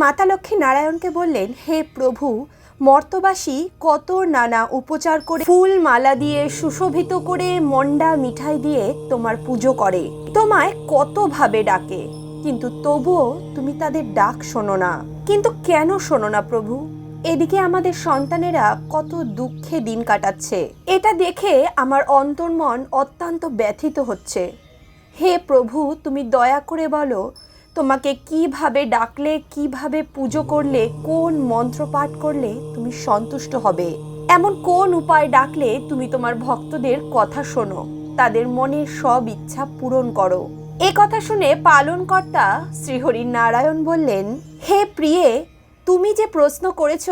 মাতা লক্ষ্মী নারায়ণকে বললেন, হে প্রভু, মর্তবাসী কত নানা উপচার করে ফুল মালা দিয়ে সুশোভিত করে মন্ডা মিঠাই দিয়ে তোমার পুজো করে। তোমায় কতভাবে ডাকে। কিন্তু তবুও তুমি তাদের ডাক শোনো না। কিন্তু কেন শোনো না প্রভু? এদিকে আমাদের সন্তানেরা কত দুঃখে দিন কাটাচ্ছে। এটা দেখে আমার অন্তর্মন অত্যন্ত ব্যথিত হচ্ছে। হে প্রভু, তুমি দয়া করে বলো তোমাকে কীভাবে ডাকলে, কীভাবে পুজো করলে, কোন মন্ত্র পাঠ করলে তুমি সন্তুষ্ট হবে? এমন কোন উপায় ডাকলে তুমি তোমার ভক্তদের কথা শোনো? তাদের মনের সব ইচ্ছা পূরণ করো। এ কথা শুনে পালনকর্তা শ্রীহরি নারায়ণ বললেন, হে প্রিয়ে, তুমি যে প্রশ্ন করেছ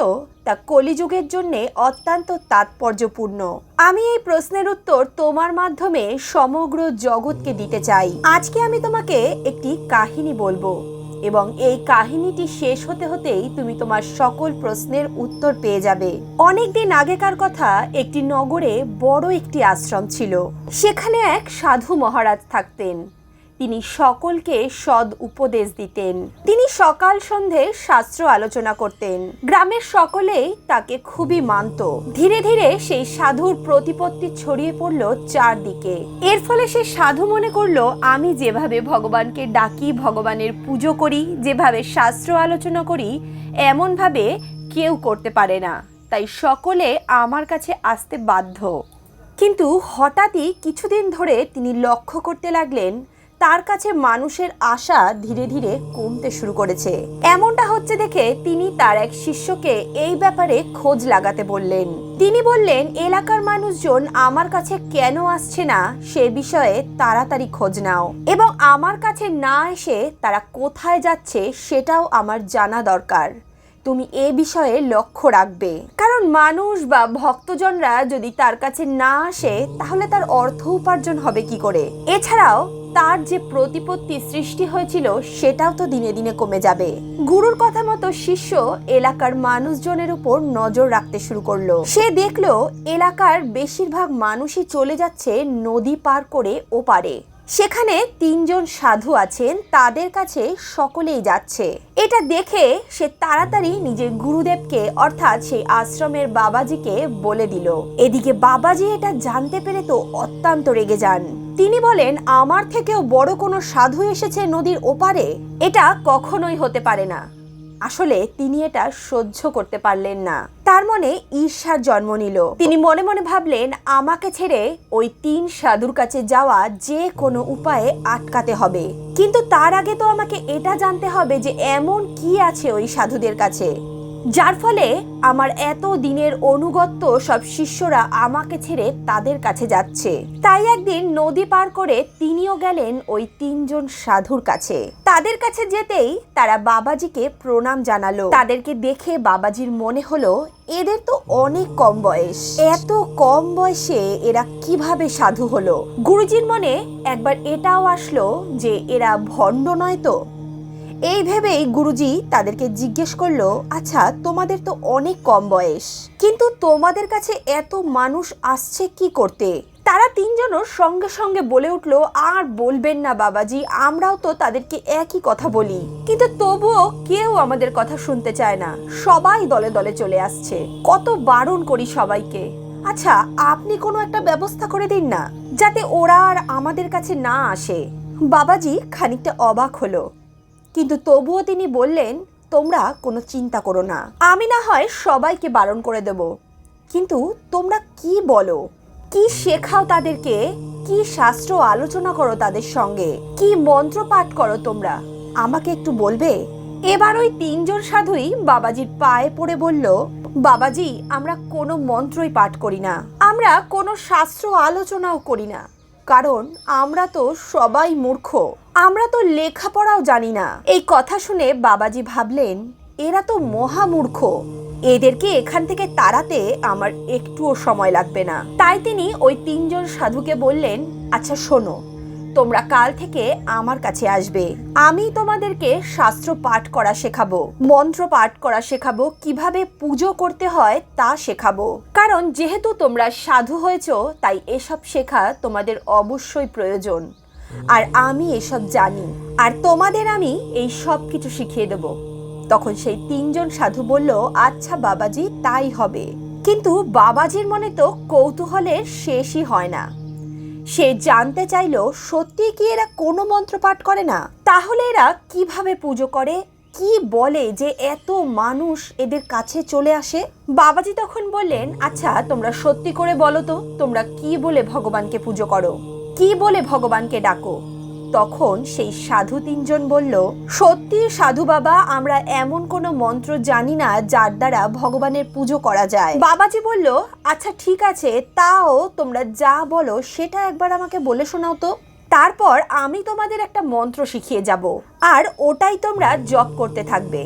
তা কলিযুগের জন্য অত্যন্ত তাৎপর্যপূর্ণ। আমি এই প্রশ্নের উত্তর তোমার মাধ্যমে সমগ্র জগৎকে দিতে চাই। আজকে আমি তোমাকে একটি কাহিনী বলব এবং এই কাহিনীটি শেষ হতে হতেই তুমি তোমার সকল প্রশ্নের উত্তর পেয়ে যাবে। অনেক দিন আগেকার কথা একটি নগরে বড় একটি আশ্রম ছিল। সেখানে এক সাধু মহারাজ থাকতেন। তিনি সকলকে সদ উপদেশ দিতেন। তিনি সকাল সন্ধে শাস্ত্র আলোচনা করতেন। গ্রামের সকলেই তাকে খুবই মানত। ধীরে ধীরে সেই সাধুর প্রতিপত্তি ছড়িয়ে পড়ল চারদিকে। এর ফলে সে সাধু মনে করল, আমি যেভাবে ভগবানকে ডাকি, ভগবানের পুজো করি, যেভাবে শাস্ত্র আলোচনা করি, এমনভাবে কেউ করতে পারে না। তাই সকলে আমার কাছে আসতে বাধ্য। কিন্তু হঠাৎই কিছুদিন ধরে তিনি লক্ষ্য করতে লাগলেন তার কাছে মানুষের আশা ধীরে ধীরে কমতে শুরু করেছে। এমনটা হচ্ছে দেখে তিনি তার এক শিষ্যকে এই ব্যাপারে খোঁজ লাগাতে বললেন। তিনি বললেন, এলাকার মানুষজন আমার কাছে কেন আসছে না? সে বিষয়ে তাড়াতাড়ি খোঁজ নাও। এবং আমার কাছে না এসে তারা কোথায় যাচ্ছে সেটাও আমার জানা দরকার। তুমি এ বিষয়ে লক্ষ্য রাখবে। কারণ মানুষ বা ভক্তজনরা যদি তার কাছে না আসে, তাহলে তার অর্থ উপার্জন হবে কি করে? এছাড়াও, তার যে প্রতিপত্তি সৃষ্টি হয়েছিল, সেটাও তো দিনে দিনে কমে যাবে। গুরুর কথা মতো শিষ্য এলাকার মানুষজনের উপর নজর রাখতে শুরু করল। সে দেখল, এলাকার বেশিরভাগ মানুষই চলে যাচ্ছে নদী পার করে ওপারে। সেখানে তিনজন সাধু আছেন, তাদের কাছে সকলেই যাচ্ছে। এটা দেখে সে তাড়াতাড়ি নিজের গুরুদেবকে, অর্থাৎ সেই আশ্রমের বাবাজিকে বলে দিল। এদিকে বাবাজি এটা জানতে পেরে তো অত্যন্ত রেগে যান। তিনি বলেন, আমার থেকেও বড় কোনো সাধু এসেছে নদীর ওপারে? এটা কখনোই হতে পারে না। আসলে তিনি এটা সহ্য করতে পারলেন না। তার মনে ঈর্ষার জন্ম নিল। তিনি মনে মনে ভাবলেন, আমাকে ছেড়ে ওই তিন সাধুর কাছে যাওয়া যে কোনো উপায়ে আটকাতে হবে। কিন্তু তার আগে তো আমাকে এটা জানতে হবে যে এমন কি আছে ওই সাধুদের কাছে। যার ফলে আমার এত দিনের অনুগত্য সব শিষ্যরা আমাকে ছেড়ে তাদের কাছে যাচ্ছে। তাই একদিন নদী পার করে তিনিও গেলেন ওই তিনজন সাধুর কাছে। তাদের কাছে যেতেই তারা বাবাজিকে প্রণাম জানালো। তাদেরকে দেখে বাবাজির মনে হলো, এদের তো অনেক কম বয়স। এত কম বয়সে এরা কীভাবে সাধু হলো? গুরুজির মনে একবার এটাও আসলো যে, এরা ভণ্ড নয় তো? এই ভেবেই গুরুজি তাদেরকে জিজ্ঞেস করল আচ্ছা তোমাদের তো অনেক কম বয়স, কিন্তু তোমাদের কাছে এত মানুষ আসছে কি করতে? তারা তিনজনও সঙ্গে সঙ্গে বলে উঠল, আর বলবেন না বাবাজি, আমরাও তো তাদেরকে একই কথা বলি। কিন্তু তবুও কেউ আমাদের কথা শুনতে চায় না। সবাই দলে দলে চলে আসছে। কত বারণ করি সবাইকে। আচ্ছা আপনি কোনো একটা ব্যবস্থা করে দিন না, যাতে ওরা আর আমাদের কাছে না আসে। বাবাজি খানিকটা অবাক হলো। কিন্তু তবুও তিনি বললেন, তোমরা কোনো চিন্তা করো না। আমি না হয় সবাইকে বারণ করে দেব। কিন্তু তোমরা কি বলো? কি শেখাও তাদেরকে? কি শাস্ত্র আলোচনা করো তাদের সঙ্গে? কি মন্ত্র পাঠ করো তোমরা? আমাকে একটু বলবে? এবার ওই তিনজন সাধুই বাবাজির পায়ে পড়ে বলল, বাবাজি, আমরা কোনো মন্ত্রই পাঠ করি না। আমরা কোনো শাস্ত্র আলোচনাও করি না। কারণ আমরা তো সবাই মূর্খ। আমরা তো লেখাপড়াও জানি না। এই কথা শুনে বাবাজি ভাবলেন, এরা তো মহামূর্খ। এদেরকে এখান থেকে তাড়াতে আমার একটুও সময় লাগবে না। তাই তিনি ওই তিনজন সাধুকে বললেন আচ্ছা শোনো, তোমরা কাল থেকে আমার কাছে আসবে। আমি তোমাদেরকে শাস্ত্র পাঠ করা শেখাবো, মন্ত্র পাঠ করা শেখাবো, কীভাবে পুজো করতে হয় তা শেখাবো। কারণ যেহেতু তোমরা সাধু হয়েছো, তাই এসব শেখা তোমাদের অবশ্যই প্রয়োজন। আর আমি এসব জানি। আর তোমাদের আমি এই সব কিছু শিখিয়ে দেব। তখন সেই তিনজন সাধু বলল আচ্ছা বাবাজি, তাই হবে। কিন্তু বাবাজির মনে তো কৌতূহলের শেষই হয় না। সে জানতে চাইলো, সত্যি কি এরা কোনো মন্ত্র পাঠ করে না? তাহলে এরা কীভাবে পুজো করে? কি বলে যে এত মানুষ এদের কাছে চলে আসে? বাবাজি তখন বললেন আচ্ছা তোমরা সত্যি করে বলো তো, তোমরা কি বলে ভগবানকে পুজো করো? কি বলে ভগবানকে ডাকো? তখন সেই সাধু তিনজন বলল, সত্যি সাধু বাবা, আমরা এমন কোনো মন্ত্র জানি না যার দ্বারা ভগবানের পুজো করা যায়। বাবাজি বলল আচ্ছা ঠিক আছে, তাও তোমরা যা বলো, সেটা একবার আমাকে বলে শোনাও তো। তারপর আমি তোমাদের একটা মন্ত্র শিখিয়ে যাব। আর ওটাই তোমরা জপ করতে থাকবে।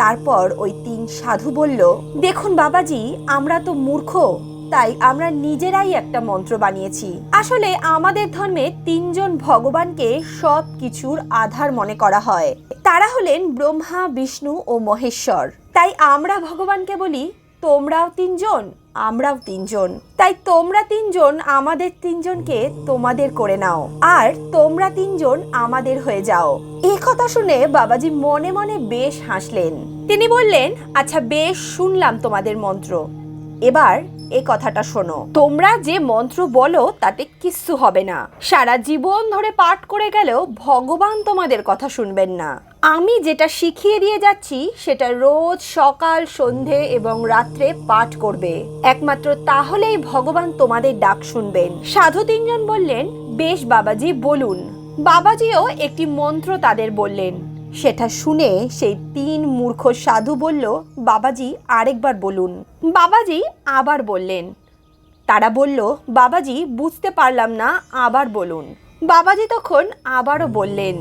তারপর ওই তিন সাধু বলল, দেখুন বাবাজি, আমরা তো মূর্খ। তাই আমরা নিজেরাই একটা মন্ত্র বানিয়েছি। আসলে আমাদের ধর্মে তিনজন ভগবানকে সব কিছুর আধার মনে করা হয়। তারা হলেন ব্রহ্মা, বিষ্ণু ও মহেশ্বর। তাই আমরা ভগবানকে বলি, তোমরাও তিনজন, আমরাও তিনজন। তাই তোমরা তিনজন, আমাদের তিনজনকে তোমাদের করে নাও। আর তোমরা তিনজন, আমাদের হয়ে যাও। এই কথা শুনে বাবাজি মনে মনে বেশ হাসলেন। তিনি বললেন আচ্ছা বেশ শুনলাম তোমাদের মন্ত্র। এবার এ কথাটা শোনো। তোমরা যে মন্ত্র বলো, তাতে কিচ্ছু হবে না। সারা জীবন ধরে পাঠ করে গেলেও ভগবান তোমাদের কথা শুনবেন না। আমি যেটা শিখিয়ে দিয়ে যাচ্ছি, সেটা রোজ সকাল, সন্ধে এবং রাত্রে পাঠ করবে। একমাত্র তাহলেই ভগবান তোমাদের ডাক শুনবেন। সাধু তিনজন বললেন, বেশ বাবাজি, বলুন। বাবাজিও একটি মন্ত্র তাদের বললেন। সেটা শুনে সেই তিন মূর্খ সাধু বলল, বাবাজি, আরেকবার বলুন। বাবাজি আবার বললেন, তারা বলল, বাবাজি, বুঝতে পারলাম না, আবার বলুন। বাবাজি তখন আবারও বললেন,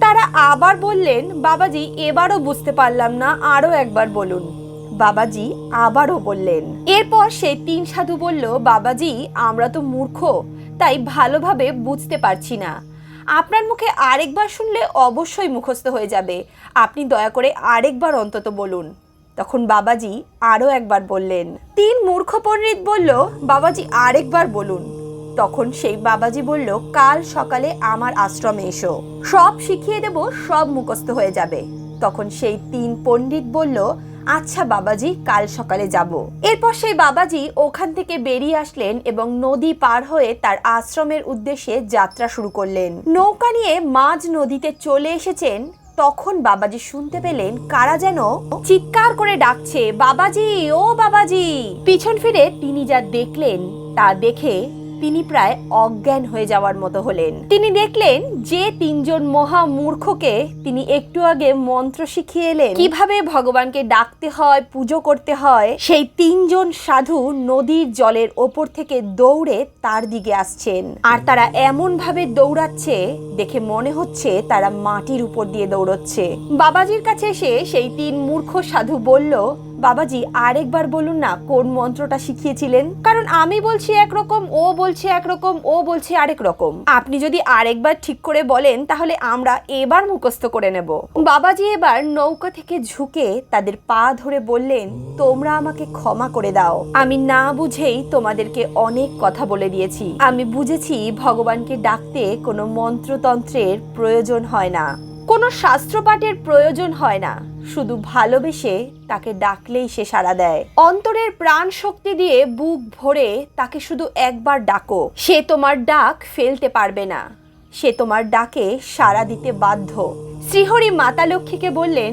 তারা আবার বললেন, বাবাজি, এবারও বুঝতে পারলাম না, আরও একবার বলুন। বাবাজি আবারও বললেন, এরপর সেই তিন সাধু বলল, বাবাজি, আমরা তো মূর্খ, তাই ভালোভাবে বুঝতে পারছি না। আপনার মুখে আরেকবার শুনলে অবশ্যই মুখস্থ হয়ে যাবে। আপনি দয়া করে আরেকবার অন্তত বলুন। তখন বাবাজি আরও একবার বললেন, তিন মূর্খ পণ্ডিত বলল, বাবাজি, আরেকবার বলুন। তখন সেই বাবাজি বলল, কাল সকালে আমার আশ্রমে এসো। সব শিখিয়ে দেব, সব মুখস্থ হয়ে যাবে। তখন সেই তিন পণ্ডিত বলল আচ্ছা বাবাজি, কাল সকালে যাব। এরপর সেই বাবাজি ওখান থেকে বেরিয়ে আসলেন এবং নদী পার হয়ে তার আশ্রমের উদ্দেশ্যে যাত্রা শুরু করলেন। নৌকা নিয়ে মাঝ নদীতে চলে এসেছেন, তখন বাবাজি শুনতে পেলেন কারা যেন চিৎকার করে ডাকছে, বাবাজি, ও বাবাজি! পিছন ফিরে তিনি যা দেখলেন তা দেখে তিনি প্রায় অজ্ঞান হয়ে যাওয়ার মতো হলেন। তিনি দেখলেন যে তিনজন মহা মূর্খকে তিনি একটু আগে মন্ত্র শিখিয়ে এলেন। কীভাবে ভগবানকে ডাকতে হয়, পুজো করতে হয়, সেই তিনজন সাধু নদীর জলের ওপর থেকে দৌড়ে তার দিকে আসছেন। আর তারা এমন ভাবে দৌড়াচ্ছে, দেখে মনে হচ্ছে তারা মাটির উপর দিয়ে দৌড়চ্ছে। বাবাজির কাছে এসে সেই তিন মূর্খ সাধু বলল বাবাজি, আরেকবার বলুন না, কোন মন্ত্রটা শিখিয়েছিলেন? কারণ আমি বলছি একরকম, ও বলছে একরকম, ও বলছে আরেক রকম। আপনি যদি আরেকবার ঠিক করে বলেন, তাহলে আমরা এবার মুখস্থ করে নেব। বাবাজি এবার নৌকা থেকে ঝুঁকে তাদের পা ধরে বললেন, তোমরা আমাকে ক্ষমা করে দাও। আমি না বুঝেই তোমাদেরকে অনেক কথা বলে দিয়েছি। আমি বুঝেছি ভগবানকে ডাকতে কোনো মন্ত্রতন্ত্রের প্রয়োজন হয় না। কোনো শাস্ত্রপাঠের প্রয়োজন হয় না। শুধু ভালোবেসে তাকে ডাকলেই সে সাড়া দেয়। অন্তরের প্রাণ শক্তি দিয়ে বুক ভরে তাকে শুধু একবার ডাকো। সে তোমার ডাক ফেলতে পারবে না। সে তোমার ডাকে সাড়া দিতে বাধ্য। শ্রীহরি মাতা লক্ষ্মীকে বললেন,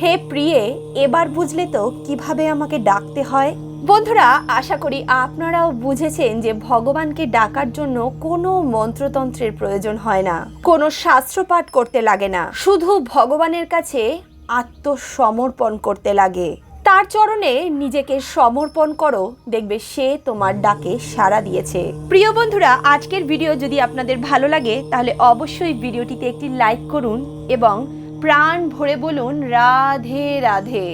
হে প্রিয়ে, এবার বুঝলে তো কীভাবে আমাকে ডাকতে হয়? বন্ধুরা, আশা করি আপনারাও বুঝেছেন যে ভগবানকে ডাকার জন্য কোনো মন্ত্রতন্ত্রের প্রয়োজন হয় না। কোনো শাস্ত্রপাঠ করতে লাগে না। শুধু ভগবানের কাছে আত্মসমর্পণ করতে লাগে। তার চরণে নিজেকে সমর্পণ করো, দেখবে সে তোমার ডাকে সাড়া দিয়েছে। প্রিয় বন্ধুরা, আজকের ভিডিও যদি আপনাদের ভালো লাগে, তাহলে অবশ্যই ভিডিওটিতে একটি লাইক করুন এবং প্রাণ ভরে বলুন, রাধে রাধে।